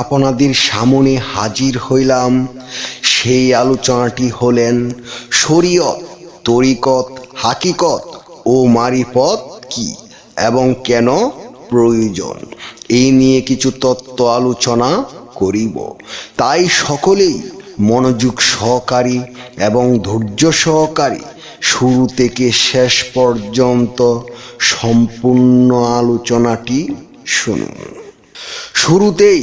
আপনাদের সামনে হাজির হইলাম। সেই আলোচনাটি হলেন, শরীয়ত, তরিকত, হাকিকত ও মারিফত কি এবং কেন প্রয়োজন? এই নিয়ে কিছু তত্ত্ব আলোচনা করিব। তাই সকলেই মনোযোগ সহকারী এবং ধৈর্য সহকারী শুরু থেকে শেষ পর্যন্ত সম্পূর্ণ আলোচনাটি শুনুন। শুরুতেই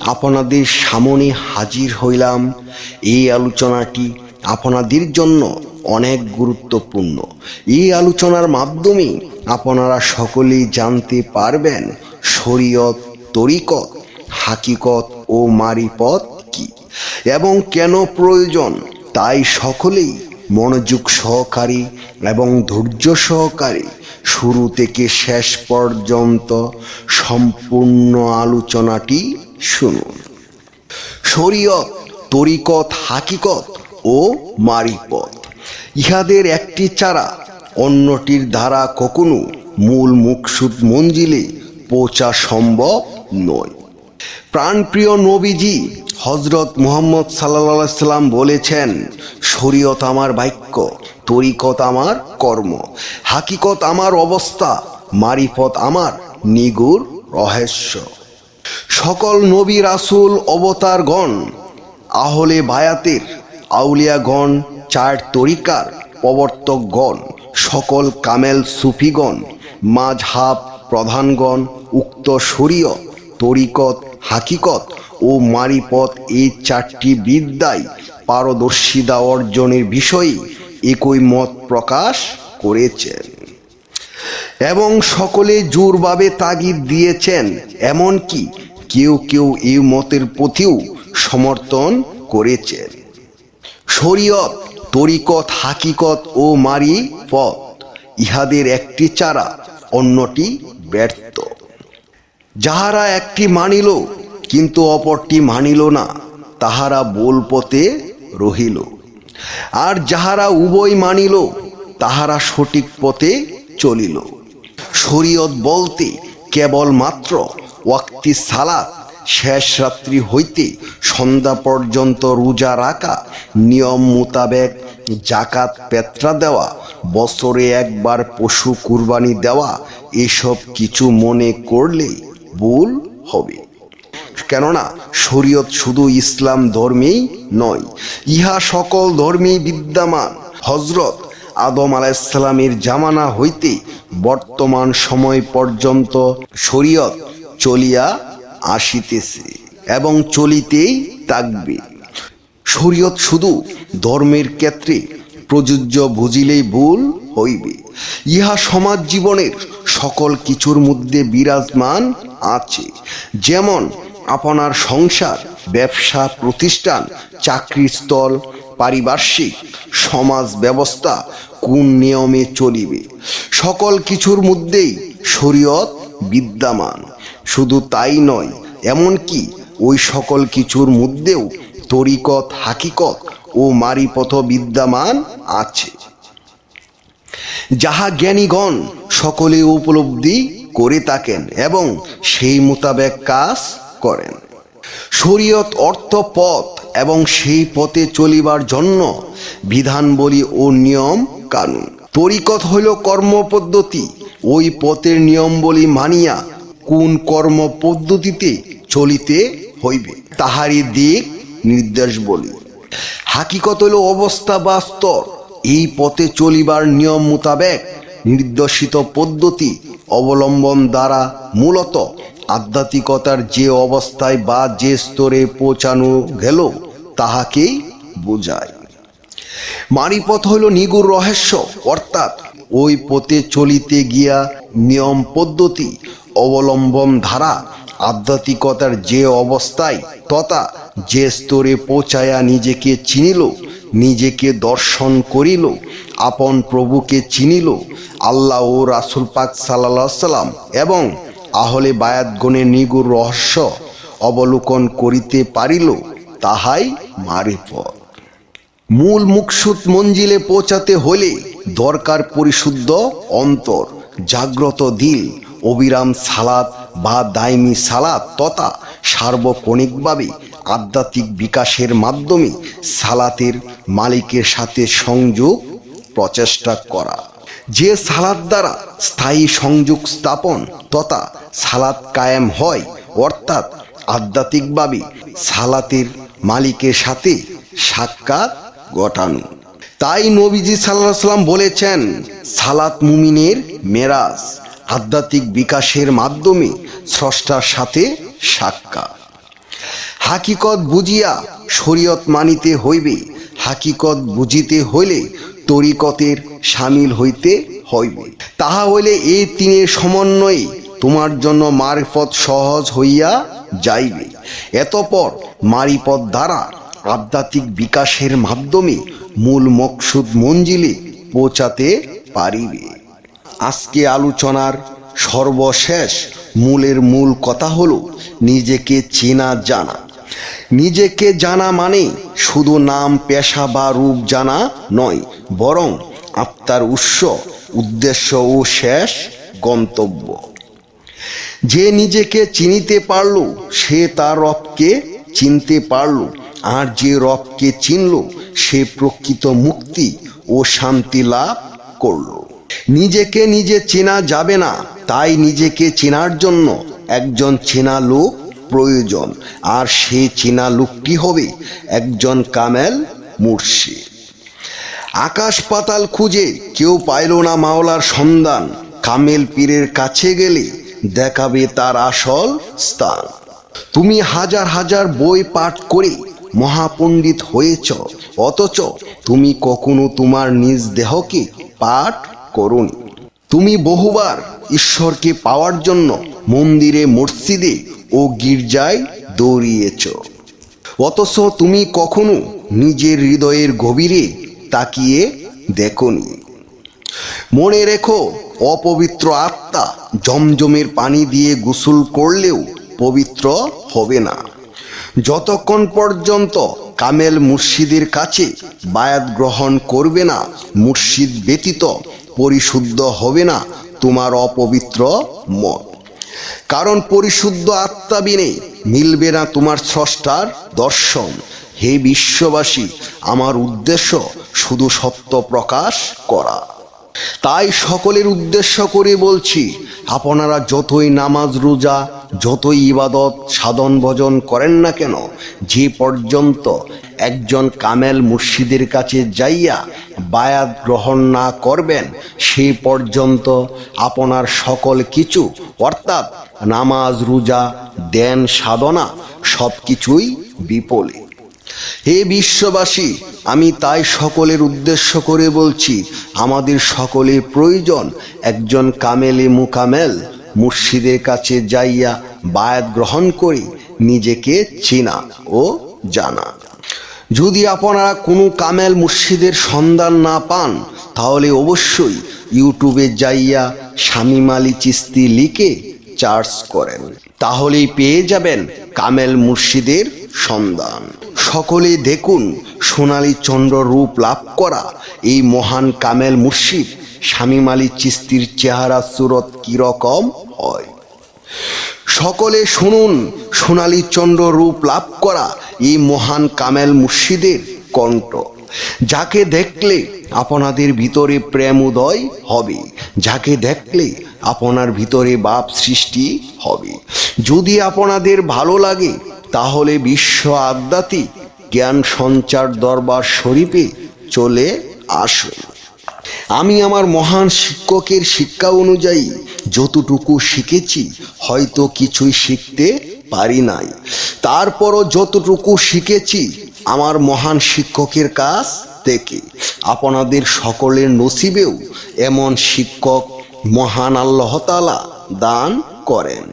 আপনাদের সামনে হাজির হইলাম। এই আলোচনাটি আপনাদের জন্য অনেক গুরুত্বপূর্ণ। এই আলোচনার মাধ্যমে আপনারা সকলেই জানতে পারবেন শরীয়ত, তরিকত, হাকিকত ও মারিপত কি এবং কেন প্রয়োজন। তাই সকলেই মনোযোগ সহকারী এবং ধৈর্য সহকারী শুরু থেকে শেষ পর্যন্ত সম্পূর্ণ আলোচনাটি শুনুন। শরীয়ত, তরিকত, হাকিকত ও মারিপত ইহাদের একটি ছাড়া অন্যটির দ্বারা কখনো মূল মুকসুদ মঞ্জিলে পৌঁছা সম্ভব নয়। প্রাণপ্রিয় নবীজি হজরত মুহাম্মদ সাল্লা সাল্লাম বলেছেন, শরীয়ত আমার বাক্য, তরিকত আমার কর্ম। হাকিকত আমার অবস্থা মারিফত আমার নিগুর রহস্য। সকল নবী রাসুল অবতারগণ, আহলে বায়াতের, আউলিয়াগণ, চার তরিকার প্রবর্তকগণ, সকল কামেল সুফিগণ মাঝহাব প্রধানগণ, উক্ত শরীয়, তরিকত, হাকিকত ও মারিপথ এই চারটি বিদ্যায় পারদর্শিতা অর্জনের বিষয়ে একই মত প্রকাশ করেছেন। এবং সকলে জোরভাবে তাগিদ দিয়েছেন, এমনকি কেউ কেউ এই মতের প্রতিও সমর্থন করেছেন শরীয়ত, তরিকত, হাকিকত ও মারি পথ ইহাদের একটি চারা, অন্যটি ব্যর্থ। যাহারা একটি মানিল, কিন্তু অপরটি মানিল না, তাহারা বোল পথে রহিল। আর যাহারা উভয় মানিল, তাহারা সঠিক পথে চলিল। শরীয়ত বলতে কেবল মাত্র ওয়াক্তি সালাত, শেষ রাত্রি হইতে সন্ধ্যা পর্যন্ত রোজা রাখা, নিয়ম মোতাবেক জাকাত পেত্রা দেওয়া, বছরে একবার পশু কুরবানি দেওয়া, এসব কিছু মনে করলে ভুল হবে। কেননা শরীয়ত শুধু ইসলাম ধর্মেই নয়, ইহা সকল ধর্মেই বিদ্যমান। হজরত আদম আলাইসালামের জামানা হইতে বর্তমান সময় পর্যন্ত শরীয়ত চলিয়া আসিতেছে এবং চলিতেই থাকবে। শরীয়ত শুধু ধর্মের ক্ষেত্রে প্রযোজ্য বুঝিলেই ভুল হইবে। ইহা সমাজ জীবনের সকল কিছুর মধ্যে বিরাজমান আছে। যেমন আপনার সংসার, ব্যবসা, প্রতিষ্ঠান, চাকরির স্থল, পারিপার্শ্বিক, সমাজ ব্যবস্থা কোন নিয়মে চলিবে? সকল কিছুর মধ্যেই শরীয়ত বিদ্যমান। শুধু তাই নয়, এমনকি ওই সকল কিছুর মধ্যেও তরিকত, হাকিকত ও মারিপথ বিদ্যমান আছে। যাহা জ্ঞানীগণ সকলে উপলব্ধি করে থাকেন এবং সেই মোতাবেক কাজ করেন। শরীয়ত অর্থ পথ এবং সেই পথে চলিবার জন্য বিধানবলী ও নিয়ম কানুন। তরিকত হইল কর্ম পদ্ধতি ওই পথের নিয়মবলী মানিয়া কোন কর্ম পদ্ধতিতে চলিতে হইবে, তাহারই দিক নির্দেশ বলি। হাকিকত হইল অবস্থা বা স্তর। এই পথে চলিবার নিয়ম মোতাবেক নির্দেশিত পদ্ধতি অবলম্বন দ্বারা মূলত আধ্যাত্মিকতার যে অবস্থায় বা যে স্তরে পৌঁছানো গেল, তাহাকেই বোঝায়। মারিপথ হইল নিগুর রহস্য, অর্থাৎ ওই পথে চলিতে গিয়া নিয়ম পদ্ধতি, অবলম্বন ধারা, আধ্যাত্মিকতার যে অবস্থায় তথা যে স্তরে পৌঁছায়া নিজেকে চিনিল, নিজেকে দর্শন করিল, আপন প্রভুকে চিনিল, আল্লাহ ও রাসুল পাক সাল্লাহ সাল্লাম এবং আহলে বায়াতগণের নিগুর রহস্য অবলোকন করিতে পারিল, তাহাই মারিফত। মূল মুকসুদ মঞ্জিলে পৌঁছাতে হলে দরকার পরিশুদ্ধ অন্তর। জাগ্রত দিল, অবিরাম সালাত বা দায়মি সালাত তথা সার্বক্ষণিকভাবে আধ্যাত্মিক বিকাশের মাধ্যমে সালাতের মালিকের সাথে সংযোগ প্রচেষ্টা করা। যে সালাদ দ্বারা স্থায়ী সংযোগ স্থাপন তথা সালাত কায়েম হয়, অর্থাৎ আধ্যাত্মিকভাবে সালাতের মালিকের সাথে সাক্ষাৎ ঘটানো। তাই নবীজি সাল্লাহ সাল্লাম বলেছেন, সালাত মুমিনের মেরাজ আধ্যাত্মিক বিকাশের মাধ্যমে স্রষ্টার সাথে সাক্ষাৎ। হাকিকত বুঝিয়া শরীয়ত মানিতে হইবে, হাকিকত বুঝিতে হইলে তরিকতের সামিল হইতে হইবে। তাহা হইলে এই তিনের সমন্বয়ে তোমার জন্য মারফত সহজ হইয়া যাইবে। এতপর মারিপথ দ্বারা আধ্যাত্মিক বিকাশের মাধ্যমে মূল মকসুদ মঞ্জিলে পৌঁছাতে পারিবে। আজকে আলোচনার সর্বশেষ মূলের মূল কথা হলো নিজেকে চেনা জানা। নিজেকে জানা মানে শুধু নাম, পেশা বা রূপ জানা নয়, বরং আত্মার উৎস, উদ্দেশ্য ও শেষ গন্তব্য। যে নিজেকে চিনিতে পারল, সে তার রবকে চিনতে পারল, আর যে রবকে চিনল সে প্রকৃত মুক্তি ও শান্তি লাভ করল। নিজেকে নিজে চেনা যাবে না, তাই নিজেকে চেনার জন্য একজন চেনা লোক প্রয়োজন, আর সে চেনা লোকটি হবে একজন কামেল মুর্শিদ। আকাশ পাতাল খুঁজে কেউ পাইল না মাওলার সন্ধান, কামেল পীরের কাছে গেলে দেখাবে তার আসল স্থান। তুমি হাজার হাজার বই পাঠ করে মহাপণ্ডিত হয়েছ, অথচ তুমি কখনো তোমার নিজ দেহকে পাঠ করুন। তুমি বহুবার ঈশ্বরকে পাওয়ার জন্য মন্দিরে, মসজিদে ও গির্জায় দৌড়িয়েছ। অথচ তুমি কখনো নিজের হৃদয়ের গভীরে তাকিয়ে দেখনি। মনে রেখো, অপবিত্র আত্মা জমজমের পানি দিয়ে গোসল করলেও পবিত্র হবে না। যতক্ষণ পর্যন্ত কামেল মুর্শিদের কাছে বায়াত গ্রহণ করবে না, মুর্শিদ ব্যতীত পরিশুদ্ধ হবে না তোমার অপবিত্র মন। কারণ পরিশুদ্ধ আত্মা বিনে মিলবে না তোমার স্রষ্টার দর্শন। হে বিশ্ববাসী, আমার উদ্দেশ্য শুধু সত্য প্রকাশ করা। তাই সকলের উদ্দেশ্য করে বলছি আপনারা যতই নামাজ, রোজা, যতই ইবাদত, সাধন, ভজন করেন না কেন, যে পর্যন্ত একজন কামেল মুর্শিদের কাছে যাইয়া বায়াত গ্রহণ না করবেন সেই পর্যন্ত আপনার সকল কিছু, অর্থাৎ নামাজ, রোজা, দেন, সাধনা সব কিছুই বিপলে হে বিশ্ববাসী, আমি তাই সকলের উদ্দেশ্য করে বলছি, আমাদের সকলের প্রয়োজন একজন কামেলে মুকামেল মুর্শিদের কাছে যাইয়া বায়াত গ্রহণ করে, নিজেকে চেনা ও জানা। যদি আপনারা কোনো কামেল মুর্শিদের সন্ধান না পান, তাহলে অবশ্যই ইউটিউবে যাইয়া শামিম আলী চিস্তি লিখে চার্জ করেন। তাহলেই পেয়ে যাবেন কামেল মুর্শিদের সন্ধান। সকলে দেখুন সোনালী চন্দ্র রূপ লাভ করা। এই মহান কামেল মুর্শিদ শামীম আলী চিস্তির চেহারা সুরত কীরকম হয়। সকলে শুনুন সোনালী চন্দ্র রূপ লাভ করা এই মহান কামেল মুর্শিদের কণ্ঠ। যাকে দেখলে আপনাদের ভিতরে প্রেম উদয় হবে। যাকে দেখলে আপনার ভিতরে বাপ সৃষ্টি হবে। যদি আপনাদের ভালো লাগে তাহলে বিশ্ব আধ্যাত্মিক জ্ঞান সঞ্চার দরবার শরীফে চলে আসুন। আমি আমার মহান শিক্ষকের শিক্ষা অনুযায়ী যতটুকু শিখেছি, হয়তো কিছুই শিখতে পারি নাই। তারপরও যতটুকু শিখেছি আমার মহান শিক্ষকের কাছ থেকে। আপনাদের সকলের নসিবেও এমন শিক্ষক মহান আল্লাহতালা দান করেন।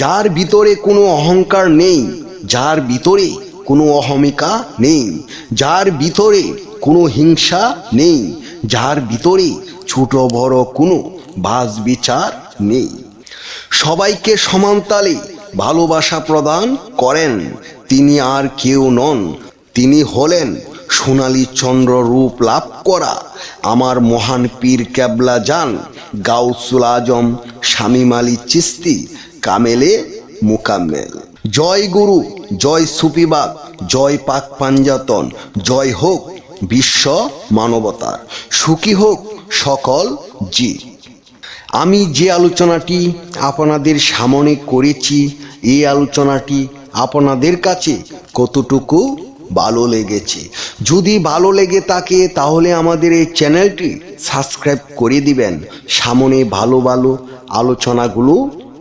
যার ভিতরে কোনো অহংকার নেই, যার ভিতরে কোনো অহমিকা নেই, যার ভিতরে কোনো হিংসা নেই, যার ভিতরে ছোট বড় কোনো বাস বিচার নেই। সবাইকে সমানতালে ভালোবাসা প্রদান করেন। তিনি আর কেউ নন। তিনি হলেন সোনালী চন্দ্র রূপ লাভ করা আমার মহান পীর ক্যাবলা যান গাউসুল আজম, শামীম আলী চিস্তি কামেলে মুকাম্মেল। জয় গুরু, জয় সুপিবাদ জয় পাক পাঞ্জাতন, জয় হোক বিশ্ব মানবতার, সুখী হোক সকল জীব। আমি যে আলোচনাটি আপনাদের সামনে করেছি, এই আলোচনাটি আপনাদের কাছে কতটুকু ভালো লেগেছে? যদি ভালো লেগে থাকে, তাহলে আমাদের এই চ্যানেলটি সাবস্ক্রাইব করে দিবেন। সামনে ভালো ভালো আলোচনাগুলো